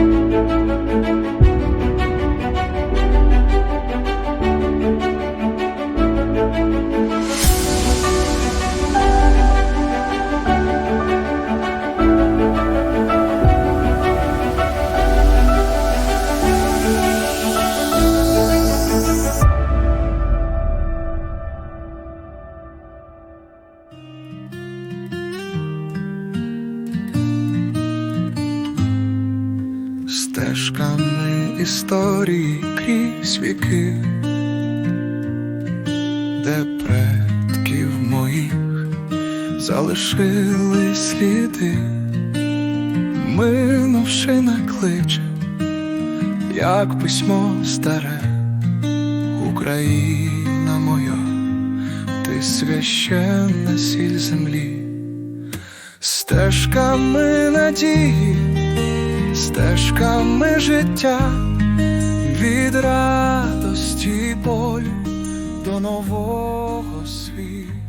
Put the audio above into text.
Thank you. Стежками історії крізь віки, де предків моїх залишили сліди, минувшина кличе, як письмо старе, Україна моя, ти священна сіль землі, стежками надії, стежками життя, від радості болю до нового світу.